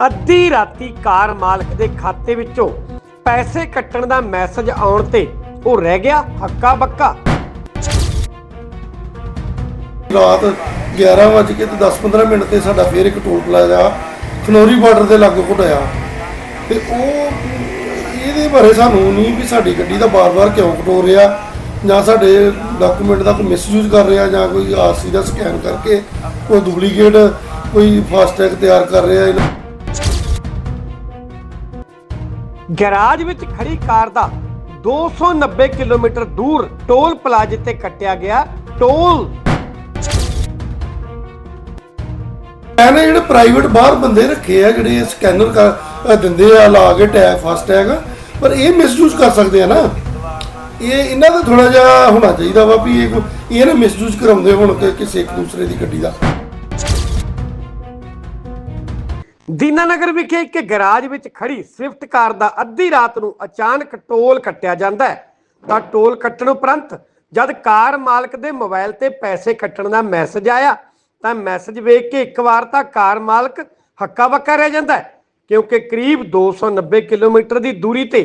ਅੱਧੀ ਰਾਤੀ ਕਾਰ ਮਾਲਕ ਦੇ ਖਾਤੇ ਵਿੱਚੋਂ ਪੈਸੇ ਕੱਟਣ ਦਾ ਮੈਸੇਜ ਆਉਣ ਤੇ ਉਹ ਰਹਿ ਗਿਆ ਹੱਕਾ ਬੱਕਾ। ਰਾਤ 11 ਵਜੇ ਤੇ 10-15 ਮਿੰਟ ਤੇ ਸਾਡਾ ਫੇਰ ਇੱਕ ਟੋਲ ਪਲਾਜ਼ਾ ਖਨੌਰੀ ਬਾਰਡਰ ਦੇ ਲਾਗੇ ਘਟਾਇਆ। ਤੇ ਉਹ ਇਹਦੇ ਬਾਰੇ ਸਾਨੂੰ ਨਹੀਂ ਵੀ ਸਾਡੀ ਗੱਡੀ ਦਾ ਬਾਰ-ਬਾਰ ਕਿਉਂ ਕਟੋ ਰਿਹਾ, ਜਾਂ ਸਾਡੇ ਡਾਕੂਮੈਂਟ ਦਾ ਕੋਈ ਮਿਸਯੂਜ਼ ਕਰ ਰਿਹਾ, ਜਾਂ ਕੋਈ ਆਰਸੀ ਦਾ ਸਕੈਨ ਕਰਕੇ, ਕੋਈ ਡੁਪਲੀਕੇਟ ਕੋਈ ਫਾਸਟੈਗ ਤਿਆਰ ਕਰ ਰਿਹਾ। ਗੈਰਾਜ ਵਿੱਚ ਖੜੀ ਕਾਰ ਦਾ 290 ਕਿਲੋਮੀਟਰ ਦੂਰ ਟੋਲ ਪਲਾਜ਼ੇ ਤੇ ਕੱਟਿਆ ਗਿਆ ਟੋਲ। ਮੈਂ ਜਿਹੜੇ ਪ੍ਰਾਈਵੇਟ ਬਾਹਰ ਬੰਦੇ ਰੱਖੇ ਆ, ਜਿਹੜੇ ਸਕੈਨਰ ਦਿੰਦੇ ਆ, ਲਾ ਕੇ ਟੈਗ ਫਾਸਟ ਟੈਗ ਪਰ ਇਹ ਮਿਸਯੂਜ਼ ਕਰ ਸਕਦੇ ਆ ਨਾ। ਇਹ ਇਹਨਾਂ ਦਾ ਥੋੜਾ ਜਿਹਾ ਹੋਣਾ ਚਾਹੀਦਾ ਵਾ ਵੀ ਇਹ ਇਹ ਨਾ ਮਿਸਯੂਜ਼ ਕਰਾਉਂਦੇ ਹੁਣ ਕਿਸੇ ਇੱਕ ਦੂਸਰੇ ਦੀ ਗੱਡੀ ਦਾ। ਨਗਰ ਵਿਖੇ ਇੱਕ ਗੈਰਾਜ ਵਿੱਚ ਖੜੀ ਸਵਿਫਟ ਕਾਰ ਦਾ ਅੱਧੀ ਰਾਤ ਨੂੰ ਅਚਾਨਕ ਟੋਲ ਕੱਟਿਆ ਜਾਂਦਾ ਹੈ। ਤਾਂ ਟੋਲ ਕੱਟਣ ਉਪਰੰਤ ਜਦ ਕਾਰ ਮਾਲਕ ਦੇ ਮੋਬਾਈਲ ਤੇ ਪੈਸੇ ਕੱਟਣ ਦਾ ਮੈਸੇਜ ਆਇਆ, ਤਾਂ ਮੈਸੇਜ ਵੇਖ ਕੇ ਇੱਕ ਵਾਰ ਤਾਂ ਕਾਰ ਮਾਲਕ ਹੱਕਾ ਬੱਕਾ ਰਹਿ ਜਾਂਦਾ ਕਿਉਂਕਿ ਕਰੀਬ 290 ਕਿਲੋਮੀਟਰ ਦੀ ਦੂਰੀ ਤੇ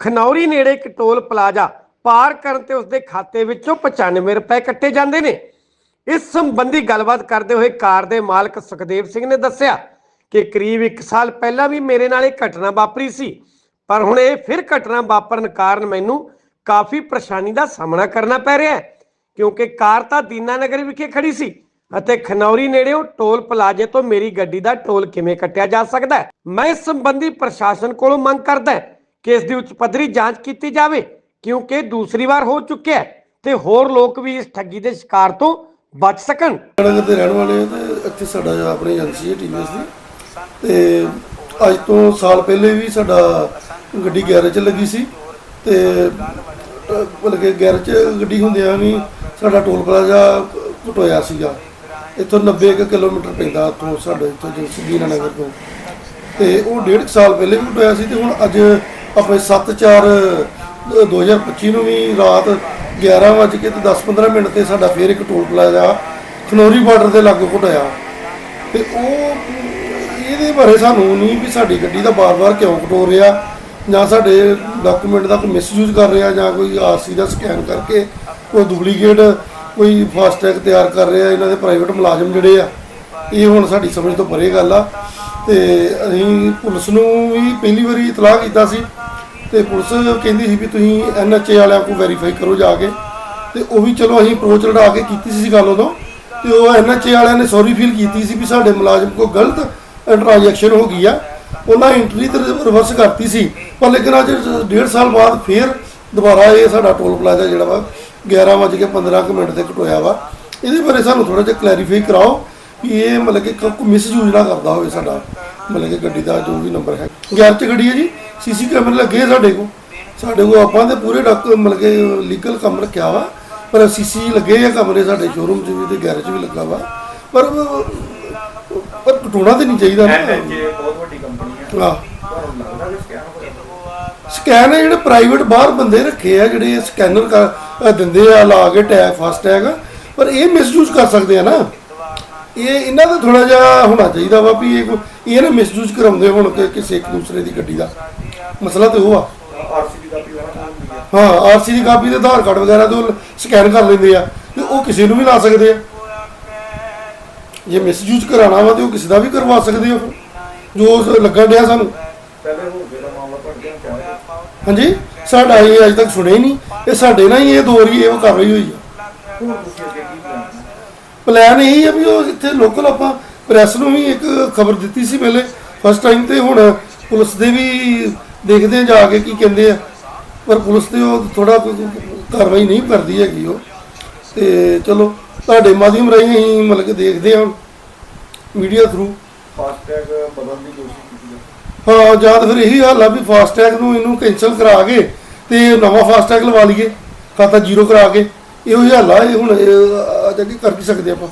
ਖਨੌਰੀ ਨੇੜੇ ਇੱਕ ਟੋਲ ਪਲਾਜ਼ਾ ਪਾਰ ਕਰਨ ਤੇ ਉਸਦੇ ਖਾਤੇ ਵਿੱਚੋਂ 95 ਰੁਪਏ ਕੱਟੇ ਜਾਂਦੇ ਨੇ। ਇਸ ਸੰਬੰਧੀ ਗੱਲਬਾਤ ਕਰਦੇ ਹੋਏ ਕਾਰ ਦੇ ਮਾਲਕ ਸੁਖਦੇਵ ਸਿੰਘ ਨੇ ਦੱਸਿਆ ਕਿ ਕਰੀਬ 1 ਸਾਲ ਪਹਿਲਾਂ ਵੀ ਮੇਰੇ ਨਾਲ ਇਹ ਘਟਨਾ ਵਾਪਰੀ ਸੀ। ਪਰ ਹੁਣ ਇਹ ਫਿਰ ਘਟਨਾ ਵਾਪਰਨ ਕਾਰਨ ਮੈਨੂੰ ਕਾਫੀ ਪਰੇਸ਼ਾਨੀ ਦਾ ਸਾਹਮਣਾ ਕਰਨਾ ਪੈ ਰਿਹਾ ਹੈ, ਕਿਉਂਕਿ ਕਾਰ ਤਾਂ ਦੀਨਾਨਗਰ ਵਿਖੇ ਖੜੀ ਸੀ ਅਤੇ ਖਨੌਰੀ ਨੇੜਿਓਂ ਟੋਲ ਪਲਾਜ਼ੇ ਤੋਂ ਮੇਰੀ ਗੱਡੀ ਦਾ ਟੋਲ ਕਿਵੇਂ ਕੱਟਿਆ ਜਾ ਸਕਦਾ ਹੈ? ਮੈਂ ਇਸ ਸੰਬੰਧੀ ਪ੍ਰਸ਼ਾਸਨ ਕੋਲੋਂ ਮੰਗ ਕਰਦਾ ਕਿ ਇਸ ਦੀ ਉੱਚ ਪੱਧਰੀ ਜਾਂਚ ਕੀਤੀ ਜਾਵੇ, ਕਿਉਂਕਿ ਦੂਸਰੀ ਵਾਰ ਹੋ ਚੁੱਕਿਆ ਹੈ ਤੇ ਹੋਰ ਲੋਕ ਵੀ ਇਸ ਠੱਗੀ ਦੇ ਸ਼ਿਕਾਰ ਤੋਂ ਬਚ ਸਕਣ। ਨਗਰ ਦੇ ਰਹਿਣ ਵਾਲੇ ਆ ਤੇ ਇੱਥੇ ਸਾਡਾ ਆਪਣੀ ਏਜੰਸੀ ਹੈ ਟੀਵੀਐਸ ਦੀ। ਤੇ ਅੱਜ ਤੋਂ ਸਾਲ ਪਹਿਲੇ ਵੀ ਸਾਡਾ ਗੱਡੀ ਗੈਰੇਜ 'ਚ ਲੱਗੀ ਸੀ ਤੇ ਅਹ, ਮਤਲਬ ਕਿ ਗੈਰੇਜ 'ਚ ਗੱਡੀ ਹੁੰਦਿਆਂ ਵੀ ਸਾਡਾ ਟੋਲ ਪਲਾਜ਼ਾ ਘਟੋਇਆ ਸੀਗਾ। ਇੱਥੋਂ 90 ਕੁ ਕਿਲੋਮੀਟਰ ਪੈਂਦਾ ਇੱਥੋਂ ਸਾਡੇ ਇੱਥੋਂ ਜਗਸੀਨਾ ਨਗਰ ਤੋਂ। ਤੇ ਉਹ ਡੇਢ ਕੁ ਸਾਲ ਪਹਿਲੇ ਵੀ ਘਟੋਇਆ ਸੀ ਤੇ ਹੁਣ ਅੱਜ ਆਪਣੇ 7/4 2025 ਨੂੰ ਵੀ ਰਾਤ 11 ਵਜੇ ਕੇ ਤੇ 10-15 ਮਿੰਟ ਤੇ ਸਾਡਾ ਫੇਰ ਇੱਕ ਟੋਲ ਪਲਾਜ਼ਾ ਖਨੌਰੀ ਬਾਰਡਰ ਦੇ ਲਾਗੇ ਘਟਿਆ ਤੇ ਉਹ ਇਹਦੇ ਬਾਰੇ ਸਾਨੂੰ ਨਹੀਂ ਵੀ ਸਾਡੀ ਗੱਡੀ ਦਾ ਬਾਰ-ਬਾਰ ਕਿਉਂ ਕਟੋ ਰਿਹਾ, ਜਾਂ ਸਾਡੇ ਡਾਕੂਮੈਂਟ ਦਾ ਕੋਈ ਮਿਸਯੂਜ਼ ਕਰ ਰਿਹਾ, ਜਾਂ ਕੋਈ ਆਰਸੀ ਦਾ ਸਕੈਨ ਕਰਕੇ ਕੋਈ ਡੁਪਲੀਕੇਟ ਕੋਈ ਫਾਸਟੈਗ ਤਿਆਰ ਕਰ ਰਿਹਾ, ਇਹਨਾਂ ਦੇ ਪ੍ਰਾਈਵੇਟ ਮੁਲਾਜ਼ਮ ਜਿਹੜੇ ਆ, ਇਹ ਹੁਣ ਸਾਡੀ ਸਮਝ ਤੋਂ ਪਰੇ ਗੱਲ ਆ। ਤੇ ਅਸੀਂ ਪੁਲਿਸ ਨੂੰ ਵੀ ਪਹਿਲੀ ਵਾਰੀ ਇਤਲਾਹ ਕੀਤਾ ਸੀ, ਤੇ ਪੁਲਿਸ ਕਹਿੰਦੀ ਸੀ ਵੀ ਤੁਸੀਂ ਐਨਐਚਏ ਵਾਲਿਆਂ ਕੋਲ ਵੈਰੀਫਾਈ ਕਰੋ ਜਾ ਕੇ। ਤੇ ਉਹ ਵੀ ਚਲੋ ਅਸੀਂ ਅਪਰੋਚ ਲੜਾ ਕੇ ਕੀਤੀ ਸੀ ਗੱਲ ਉਦੋਂ, ਤੇ ਉਹ ਐਨਐਚਏ ਵਾਲਿਆਂ ਨੇ ਸੌਰੀ ਫੀਲ ਕੀਤੀ ਸੀ ਵੀ ਸਾਡੇ ਮੁਲਾਜ਼ਮ ਕੋ ਗਲਤ ਟ੍ਰਾਂਜੈਕਸ਼ਨ ਹੋ ਗਈ ਆ। ਉਹਨਾਂ ਐਂਟਰੀ ਤੇ ਰਿਵਰਸ ਕਰਤੀ ਸੀ। ਪਰ ਲੇਕਿਨ ਅੱਜ ਡੇਢ ਸਾਲ ਬਾਅਦ ਫੇਰ ਦੁਬਾਰਾ ਇਹ ਸਾਡਾ ਟੋਲ ਪਲਾਜ਼ਾ ਜਿਹੜਾ ਵਾ 11 ਵਜੇ ਕੇ 15 ਕੁ ਮਿੰਟ ਤੇ ਘਟੋਇਆ ਵਾ। ਇਹਦੇ ਬਾਰੇ ਸਾਨੂੰ ਥੋੜਾ ਜਿਹਾ ਕਲੈਰੀਫਾਈ ਕਰਾਓ ਕਿ ਇਹ ਮਤਲਬ ਕਿ ਕੋਈ ਮਿਸਯੂਜ਼ ਨਾ ਕਰਦਾ ਹੋਵੇ ਸਾਡਾ। ਮਤਲਬ ਕਿ ਗੱਡੀ ਦਾ ਜੋ ਵੀ ਨੰਬਰ ਹੈ। ਗੈਰ ਚ ਗੱਡੀ ਹੈ ਜੀ। ਸੀਸੀ ਕੈਮਰੇ ਲੱਗੇ ਸਾਡੇ ਕੋਲ। ਸਾਡੇ ਕੋਲ ਆਪਾਂ ਤੇ ਪੂਰੇ ਡਾਕ ਮਤਲਬ ਕਿ ਲੀਗਲ ਕੰਮ ਰੱਖਿਆ ਵਾ। ਪਰ ਸੀਸੀ ਲੱਗੇ ਆ ਕਮਰੇ ਸਾਡੇ ਸ਼ੋਰੂਮ 'ਚ ਵੀ ਤੇ ਗੈਰੇਜ ਵੀ ਲੱਗਾ ਵਾ। ਪਰ ਪਰ ਕਟੋਣਾ ਤੇ ਨਹੀਂ ਚਾਹੀਦਾ ਨਾ। ਐਨਐਚਏ ਬਹੁਤ ਵੱਡੀ ਕੰਪਨੀ ਹੈ ਆਹ। ਤੁਹਾਨੂੰ ਲੱਗਦਾ ਕਿ ਸਕੈਮ ਹੋਇਆ। ਸਕੈਨ ਜਿਹੜੇ ਪ੍ਰਾਈਵੇਟ ਬਾਹਰ ਬੰਦੇ ਰੱਖੇ ਆ ਜਿਹੜੇ ਸਕੈਨਰ ਕਰ ਦਿੰਦੇ ਆ ਲਾ ਕੇ ਟੈਗ ਫਾਸਟ ਟੈਗ ਪਰ ਇਹ ਮਿਸਯੂਜ਼ ਕਰ ਸਕਦੇ ਆ ਨਾ। ਇਹ ਇਹਨਾਂ ਦਾ ਥੋੜਾ ਜਿਹਾ ਹੋਣਾ ਚਾਹੀਦਾ ਵਾ ਵੀ ਇਹ ਇਹ ਨਾ ਮਿਸਯੂਜ਼ ਕਰਾਉਂਦੇ ਹੋਣ ਕਿ ਕਿਸੇ ਇੱਕ ਦੂਸਰੇ ਦੀ ਗੱਡੀ ਦਾ। ਮਸਲਾ ਤੇ ਉਹ ਆ। ਆਰਸੀ ਦੀ ਕਾਪੀ ਉਹਨਾਂ ਕੋਲ ਹੁੰਦੀ ਹੈ ਹਾਂ ਆਰਸੀ ਦੀ ਕਾਪੀ ਤੇ ਆਧਾਰ ਕਾਰਡ ਵਗੈਰਾ ਤੋਂ ਸਕੈਨ ਕਰ ਲੈਂਦੇ ਆ। ਤੇ ਉਹ ਕਿਸੇ ਨੂੰ ਵੀ ਲਾ ਸਕਦੇ ਆ। ਜੇ ਮਿਸਯੂਜ਼ ਕਰਾਉਣਾ ਵਾ ਤੇ ਉਹ ਕਿਸੇ ਦਾ ਵੀ ਕਰਵਾ ਸਕਦੇ ਫਿਰ। ਜੋ ਉਸ ਲੱਗਣ ਡਿਆ ਸਾਨੂੰ। ਪਹਿਲੇ ਹੋ ਗਿਆ ਮਾਮਲਾ ਤੁਹਾਡੇ ਨਾਲ ਕਿਹਾ ਹਾਂਜੀ? ਸਾਡਾ ਇਹ ਅਜੇ ਤੱਕ ਸੁਣਿਆ ਹੀ ਨਹੀਂ। ਇਹ ਸਾਡੇ ਨਾਲ ਹੀ ਇਹ ਦੋ ਵਾਰੀ ਇਹ ਕਰ ਰਹੀ ਹੋਈ ਆ। ਹੈ ਪਲਾਨ ਇਹ ਹੈ ਵੀ ਉਹ ਇੱਥੇ ਲੋਕਲ ਆਪਾਂ ਪ੍ਰੈਸ ਨੂੰ ਵੀ ਇੱਕ ਖਬਰ ਦਿੱਤੀ ਸੀ ਪਹਿਲੇ। ਫਸਟ ਟਾਈਮ ਤੇ ਹੁਣ ਪੁਲਿਸ ਦੇ ਵੀ ਦੇਖਦੇ ਆ ਜਾ ਕੇ ਕੀ ਕਹਿੰਦੇ ਆ। ਪਰ ਪੁਲਿਸ ਤੇ ਉਹ ਥੋੜਾ ਕਾਰਵਾਈ ਨਹੀਂ ਕਰਦੀ ਹੈਗੀ ਉਹ। ਤੇ ਚਲੋ ਤੁਹਾਡੇ ਮਾਧਿਅਮ ਰਾਹੀਂ ਅਸੀਂ ਮਤਲਬ ਕਿ ਦੇਖਦੇ ਹਾਂ ਮੀਡੀਆ ਥਰੂ ਫਾਸਟੈਗ ਬਦਲਣ ਦੀ ਕੋਸ਼ਿਸ਼ ਕੀਤੀ ਹੈ ਜਾਂ ਤਾਂ ਫਿਰ ਇਹੀ ਹਾਲ ਆ ਵੀ ਫਾਸਟੈਗ ਨੂੰ ਇਹਨੂੰ ਕੈਨਸਲ ਕਰਾ ਕੇ ਤੇ ਨਵਾਂ ਫਾਸਟੈਗ ਲਵਾ ਲਈਏ ਖਾਤਾ ਜ਼ੀਰੋ ਕਰਾ ਕੇ। ਇਹੋ ਹੀ ਹਾਲ ਆ ਇਹ ਹੁਣ ਅੱਗੇ ਕਰ ਕੀ ਸਕਦੇ ਆਪਾਂ।